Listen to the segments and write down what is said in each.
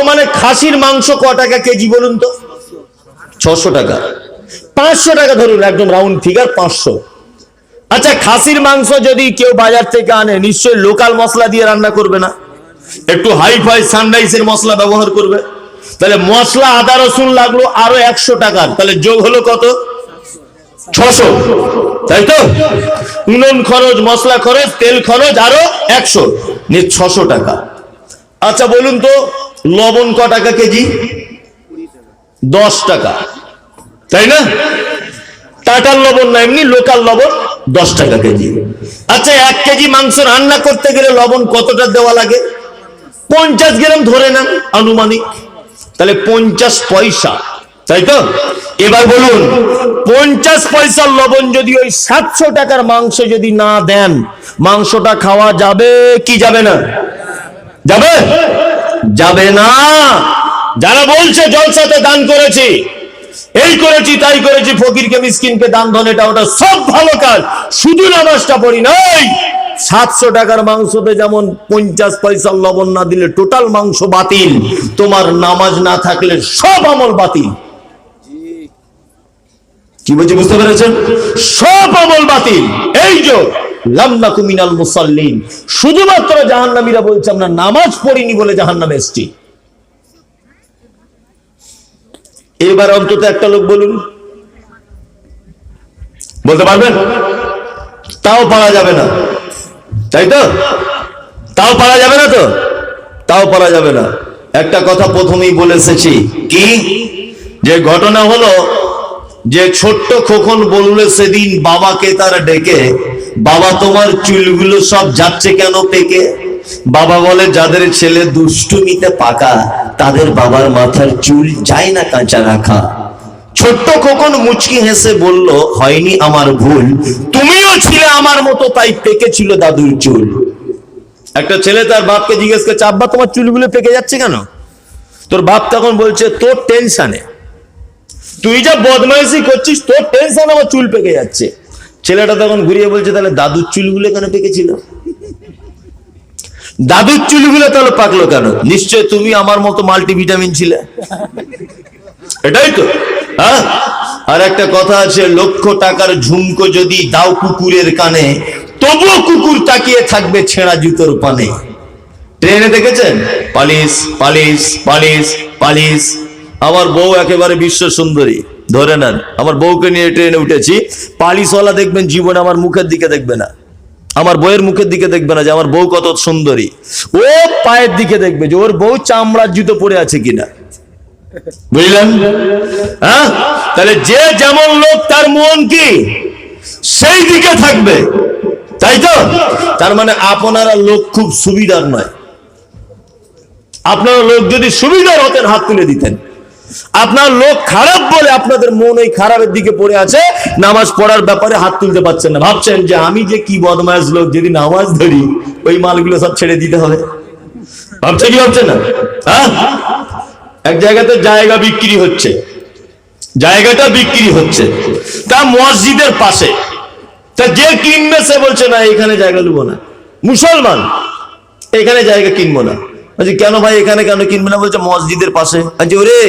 বর্তমানে খাসির মাংস ক টাকা কেজি বলুন তো? ছশো টাকা। পাঁচশো টাকা ধরুন, একদম রাউন্ড ফিগার পাঁচশো। আচ্ছা খাসির মাংস যদি কেউ বাজার থেকে আনে, নিশ্চয়ই লোকাল মশলা দিয়ে রান্না করবে না? একটু হাই ফাই সানরাইজের মশলা ব্যবহার করবে। তাহলে মশলা আদা, রসুন লাগল আরও একশো টাকার। তাহলে যোগ হলো কত? ছশো। তাই তো? উনুন খরচ, মশলা খরচ, তেল খরচ আরও একশো। নিয়ে ছশো টাকা। আচ্ছা বলুন তো লবণ ক টাকা কেজি? দশ টাকা। তাই না? টাটার লবণ না, এমনি লোকাল লবণ, দশ টাকা কেজি। আচ্ছা এক কেজি মাংস রান্না করতে গেলে লবণ কতটা দেওয়া লাগে? পঞ্চাশ গ্রাম ধরে নেন আনুমানিক। তাহলে পঞ্চাশ পয়সা, তাই তো? এবার বলুন, পঞ্চাশ পয়সার লবণ যদি ওই সাতশো টাকার মাংস যদি না দেন, মাংসটা খাওয়া যাবে কি যাবে না? যাবে? যাবে না। যারা বলছে, জলসাতে দান করেছি, এই করেছি, তাই করেছি, ফকিরকে, মিসকিনকে দান ধন, এটা ওটা সব ভালো কাজ। শুধু নামাজটা পড়ি নাই। সাতশো টাকার মাংসতে যেমন পঞ্চাশ পয়সার লবণ না দিলে টোটাল মাংস বাতিল। তোমার নামাজ না থাকলে সব আমল বাতিল। কি বলছি, বুঝতে পেরেছেন? সব আমল বাতিল। এই যে শুধুমাত্র জাহান্নামীরা বলছে, আমরা নামাজ পড়িনি বলে জাহান্নামে এসছি। এবার অন্তত একটা লোক বলুন। বলতে পারবেন? তাও পারা যাবে না। তাই তো? তাও পারা যাবে না তো? তাও পারা যাবে না। একটা কথা প্রথমেই বলে এসেছি। কি? যে ঘটনা হলো, যে ছোট্ট খোকন বললে সেদিন বাবাকে তারা ডেকে বাবা, তোমার চুলগুলো সব যাচ্ছে কেন পেকে? বাবা বলে, যাদের ছেলে দুষ্টুমিতে পাকা, তাদের বাবার মাথার চুল যায় না কাঁচা রাখা। ছোট্ট খোকন মুচকি হেসে বলল, হয়নি আমার ভুল, তুমিও ছিলে আমার মতো, তাই পেকে ছিল দাদুর চুল। একটা ছেলে তার বাপকে জিজ্ঞেস করছে, আব্বা, তোমার চুলগুলো পেকে যাচ্ছে কেন? তোর বাপ তখন বলছে, তোর টেনশনে তুই যা বদমাইশি করছিস, তোর টেনশন আমার চুল পেকে যাচ্ছে। ছেলেটা তখন ঘুরিয়ে বলছে, তাহলে দাদুর চুলগুলো কেন পেকেছিল? দাদুর চুলগুলো তাহলে পাকলো কেন? নিশ্চয় তুমি আমার মতো মাল্টিভিটামিন ছিলে। এটাই তো হ্যাঁ? আর একটা কথা আছে, লক্ষ টাকার ঝুমকো যদি দাও কুকুরের কানে, তবুও কুকুর তাকিয়ে থাকবে ছেঁড়া জুতোর পানে। ট্রেনে দেখেছেন? Polish polish polish polish. আমার বউ একেবারে বিশ্ব সুন্দরী। ধরে নেন, আমার বউকে নিয়ে ট্রেনে উঠেছি, পালিশওয়ালা দেখবেন জীবনে আমার মুখের দিকে দেখবে না। আমার বউয়ের মুখের দিকে দেখবে না যে আমার বউ কত সুন্দরী। ও পায়ের দিকে দেখবে যে ওর বউ চামড়ার জুতো পরে আছে কিনা। বুঝলেন? হ্যাঁ? তাহলে যে যেমন লোক, তার মন কি? সেই দিকে থাকবে। তাই তো? তার মানে আপনারা লোক খুব সুবিধার নয়। আপনারা লোক যদি সুবিধার হতেন, হাত তুলে দিতেন। আপনার লোক খারাপ বলে আপনাদের মন ওই খারাপের দিকে পড়ে আছে, নামাজ পড়ার ব্যাপারে হাত তুলতে পারছেন না। ভাবছেন যে আমি যে কি বদমাস লোক যদি নামাজ ধরি, ওই মালগুলো সব ছেড়ে দিতে হবে। ভাবছে কি ভাবছেন না? হ্যাঁ? এক জায়গাতে জায়গা বিক্রি হচ্ছে। জায়গাটা বিক্রি হচ্ছে। তা মসজিদের পাশে। তা যে কিনবে সে বলছে, না, এখানে জায়গা নেব না। মুসলমান, এখানে জায়গা কিনবো না। কেন ভাই, এখানে কেন কিনবে না? বলছে, মসজিদের পাশে। বলছি, ওরে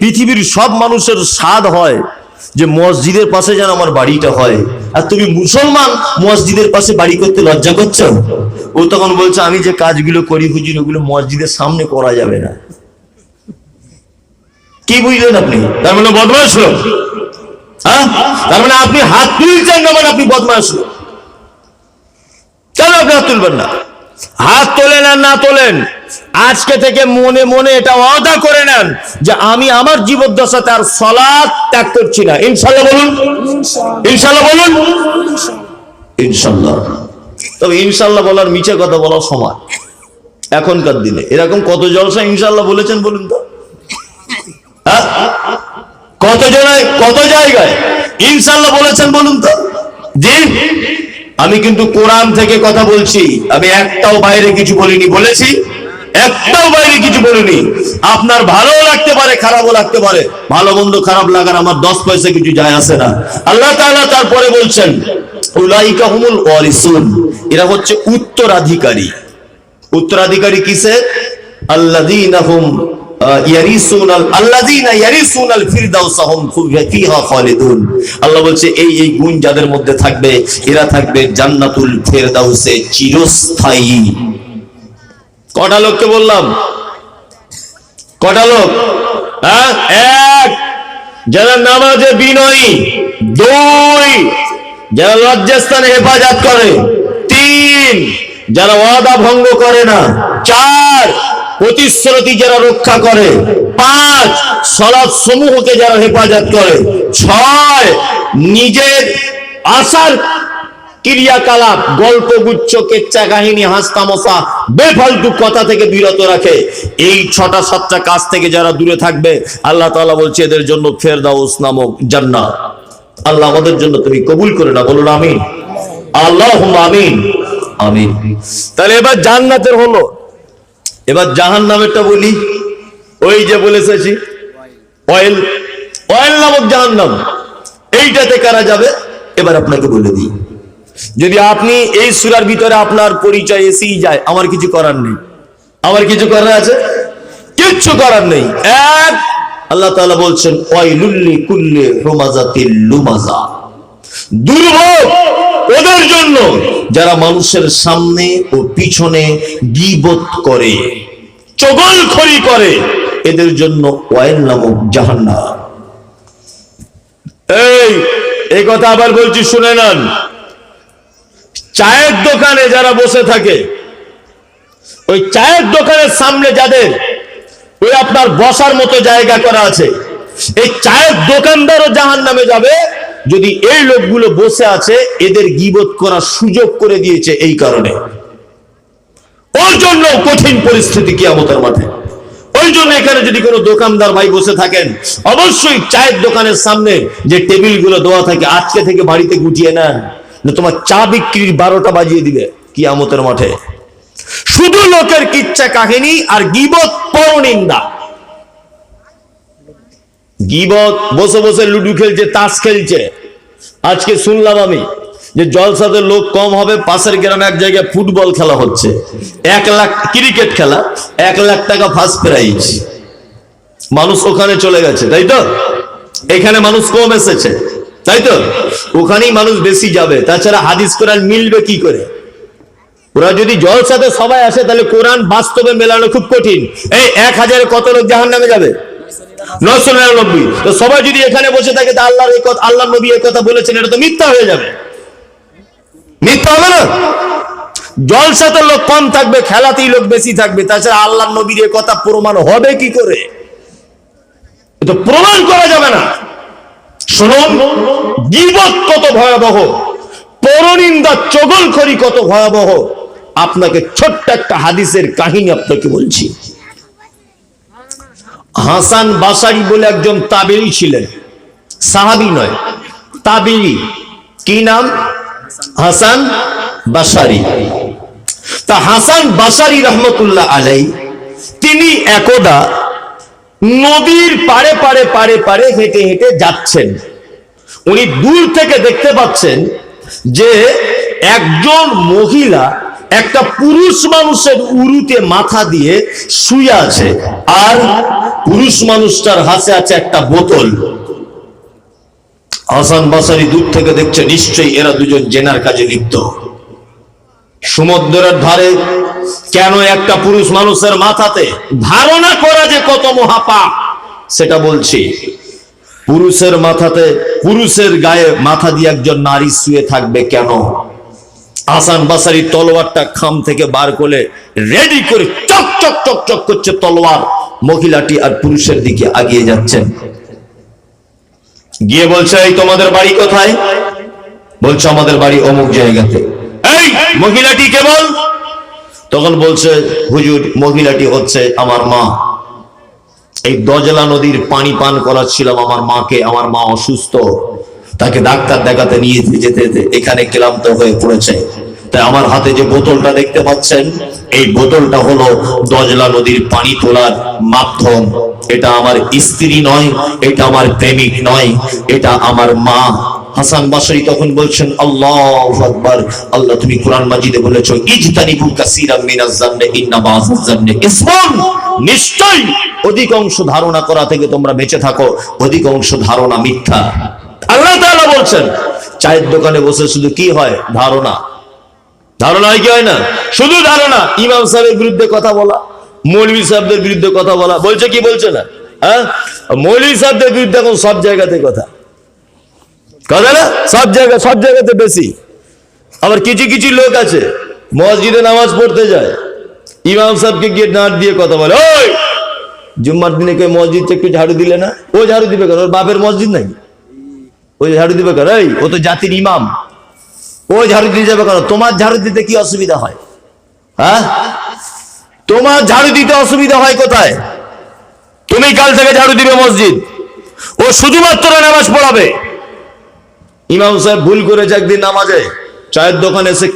পৃথিবীর সব মানুষের স্বাদ হয় যে মসজিদের পাশে যেন আমার বাড়িটা হয়। আর তুমি মুসলমান, মসজিদের পাশে বাড়ি করতে লজ্জা করছ? ও তখন বলছে, আমি যে কাজগুলো করি হুজুর, ওগুলো মসজিদের সামনে করা যাবে না। কি বুঝলেন আপনি? তার মানে বদমাস লোক। হ্যাঁ? তার মানে আপনি হাত তুলছেন না মানে আপনি বদমাস লোক। কেন আপনি হাত তুলবেন না? হাত তোলেন আর না তোলেন, আজকে থেকে মনে মনে এটা ওয়াদা করে নেন যে আমি আমার জীবদ্দশাতে আর সলাৎ ত্যাগ করছি না। ইনশাল্লাহ বলুন। ইনশাল্লাহ বলুন। ইনশাল্লাহ। তবে ইনশাল্লাহ বলার মিছে কথা বলার সময়। এখনকার দিনে। এরকম কত জলসা ইনশাল্লাহ বলেছেন বলুন তো? হ্যাঁ? কত জনায় কত জায়গায় ইনশাল্লাহ বলেছেন বলুন তো? জি? আমি কিন্তু কোরআন থেকে কথা বলছি। আমি একটাও বাইরে কিছু বলিনি, বলেছি? একটাও বাইরে কিছু বলিনি। আপনার ভালো লাগতে পারে, খারাপও লাগতে পারে। ভালো, মন্দ, খারাপ লাগার আমার দশ পয়সা কিছু যায় আসে না। আল্লাহ তাআলা তারপরে বলছেন এরা হচ্ছে উত্তরাধিকারী। উত্তরাধিকারী কিসের? আল্লাযীনা হ্যাঁ? এক। যারা নামাজে বিনয়ী, দুই। যারা লজ্জাস্থানে হেফাজত করে, তিন। যারা ওয়াদা ভঙ্গ করে না, চার। প্রতিশ্রুতি যারা রক্ষা করে পাঁচ সলাৎ সমূহকে যারা হেফাজত করে ছয় নিজের আশার ক্রিয়াকলাপ গল্প গুচ্ছ কেচ্চা কাহিনী হাসতামশা বেফালতু কথা থেকে বিরত রাখে। এই ছটা সাতটা কাজ থেকে যারা দূরে থাকবে আল্লাহ তাআলা বলছে এদের জন্য ফেরদাউস নামক জান্নাত। আল্লাহ আমাদের জন্য তুমি কবুল করে না বলুন আমিন। আল্লাহ আমিন। আমিন। তাহলে এবার জান্নাতের হলো। এবার জাহান নামেরটা বলি। ওই যে বলে এসেছি অয়েল। অয়েল নামক জাহান নাম এইটাতে কারা যাবে? এবার আপনাকে বলে দিই। যদি আপনি এই সুরার ভিতরে আপনার পরিচয় এসেই যায়, আমার কিছু করার নেই। আমার কিছু করার আছে? কিচ্ছু করার নেই। এক, আল্লাহ তাআলা বলছেন ওয়াইলুল্লি কুল্লি হুমাজাতিল লুমাজা। দুর্ভোগ! ওদের জন্য। যারা মানুষের সামনে ও পিছনে গিবত করে চগলখড়ি করে। এদের জন্য ওয়াইল নামক জাহান্নাম। এই এই কথা আবার বলছি শুনে নেন। চায়ের দোকানে যারা বসে থাকে ওই চায়ের দোকানের সামনে যাদের ওই আপনার বসার মতো জায়গা করা আছে এই চায়ের দোকানদারও জাহান নামে যাবে যদি এই লোকগুলো বসে আছে, এদের গিবত করার সুযোগ করে দিয়েছে এই কারণে। ওর জন্য কঠিন পরিস্থিতি কিয়ামতের মাঠে। ওই জন্য এখানে যদি কোনো দোকানদার ভাই বসে থাকেন, অবশ্যই চায়ের দোকানের সামনে যে টেবিলগুলো দেওয়া থাকে, আজকে থেকে বাড়িতে গুটিয়ে নেন তোমার চা বিক্রির বারোটা বাজিয়ে দিবে কিয়ামতের মাঠে। শুধু লোকের কিচ্ছা কাহিনী আর গিবত পরনিন্দা। গিবত, বসে বসে লুডু খেলছে, তাস খেলছে। আজকে শুনলাম আমি যে জলসাতে লোক কম হবে, পাশের গ্রামে এক জায়গায় ফুটবল খেলা হচ্ছে। এক লাখ ক্রিকেট খেলা, এক লাখ টাকা ফার্স্ট প্রাইজ মানুষ ওখানে চলে গেছে, তাই তো? এখানে মানুষ কম এসেছে, তাই তো? ওখানেই মানুষ বেশি যাবে, তাছাড়া হাদিস কোরআন মিলবে কি করে? ওরা যদি জলসাতে সবাই আসে, তাহলে কোরআন বাস্তবে মেলানো খুব কঠিন। এই এক হাজারে কত লোক জাহান নামে যাবে? নশো নিরানব্বই। তো সবাই যদি এখানে বসে থাকে, তা আল্লাহর এই কথা আল্লাহ নবী এই কথা বলেছেন, এটা তো মিথ্যা হয়ে যাবে। মিথ্যা হবে না? জলসাতে লোক কম থাকবে, খেলাতেই লোক বেশি থাকবে, তাছাড়া আল্লাহ নবীর কথা প্রমাণ হবে কি করে? তো প্রমাণ করা যাবে না। শুনুন কত ভয়াবহ, পরনিন্দা কত ভয়াবহ। আপনাকে ছোট্ট একটা হাদিসের কাহিনী আপনাকে বলছি। হাসান বাসারি বলে একজন তাবেরি ছিলেন। সাহাবি নয় তাবেরি কি নাম? হাসান বাসারি। তা হাসান বাসারি রহমতুল্লাহ আলাই তিনি একদা নদীর পারে পারে পারে পারে হেঁটে হেঁটে যাচ্ছেন। উনি দূর থেকে দেখতে পাচ্ছেন যে একজন মহিলা একটা পুরুষ মানুষের উরুতে মাথা দিয়ে শুয়ে আছে, আর পুরুষ মানুষটার হাতে আছে একটা বোতল। হাসান বাসারি দূর থেকে দেখছে, নিশ্চয়ই এরা দুজন জেনার কাজে লিপ্ত। সমুদ্রের ধারে, কেন একটা পুরুষ মানুষের মাথাতে? ধারণা করা যে কত মহাপাপ, সেটা বলছি। পুরুষের মাথাতে, পুরুষের গায়ে মাথা দিয়ে একজন নারী শুয়ে থাকবে কেন? আসান বাসারি তলোয়ারটা খাম থেকে বার করে রেডি করে চক চক চক চক করছে তলোয়ার। মহিলাটি আর পুরুষের দিকে আগিয়ে যাচ্ছেন গিয়ে বলছে, এই তোমাদের বাড়ি কোথায়? বলছে, আমাদের বাড়ি অমুক জায়গাতে। এই মহিলাটি কেবল? তখন বলছে, হুজুর, মহিলাটি হচ্ছে আমার মা। এই দজলা নদীর পানি পান করাচ্ছিলাম আমার মাকে, আমার মা অসুস্থ। তাকে ডাক্তার দেখাতে নিয়ে যেতে যেতে এখানে ক্লান্ত হয়ে পড়েছে। তাই আমার হাতে যে বোতলটা দেখতে পাচ্ছেন, এই বোতলটা হলো দজলা নদীর পানি তোলার মাধ্যম। এটা আমার স্ত্রী নয়, এটা আমার প্রেমিক নয়, এটা আমার মা। হাসান বাসরি তখন বলছেন, আল্লাহু তুমি কোরআন মাজিদে বলেছ, ইজতানিবু নিশ্চয় অধিকাংশ ধারণা করা থেকে তোমরা বেঁচে থাকো, অধিকাংশ ধারণা মিথ্যা। আল্লাহ বলছেন? চায়ের দোকানে বসে শুধু কি হয়? ধারণা। ধারণা কি হয় না? শুধু ধারণা। ইমাম সাহেবের বিরুদ্ধে কথা বলা, মৌলভী সাহেবদের বিরুদ্ধে কথা বলা। বলছে কি বলছে না? হ্যাঁ? মৌলভী সাহেবদের বিরুদ্ধে এখন সব জায়গাতে কথা। কথা না? সব জায়গা, সব জায়গাতে বেশি। আবার কিছু কিছু লোক আছে, মসজিদে নামাজ পড়তে যায়। ইমাম সাহেবকে গিয়ে ডাঁট দিয়ে কথা বলে, ওই! জুম্মার দিনে কেউ মসজিদটা একটু ঝাড়ু দিলে না? ও ঝাড়ু দিবে কেন? ওর বাপের মসজিদ নাকি? ওই ঝাড়ু দিবে কেন? এই, ও তো জাতির ইমাম। ও ঝাড়ু দিয়ে যাবে কেন? তোমার ঝাড়ু দিতে কি অসুবিধা হয়? হ্যাঁ? তোমার ঝাড়ু দিতে অসুবিধা হয় কোথায়? তুমি কাল থেকে ঝাড়ু দিবে মসজিদ। ও শুধুমাত্র নামাজ পড়াবে। ইমাম সাহেব ভুল করেছে একদিন নামাজে। চায়ের দোকানে এসে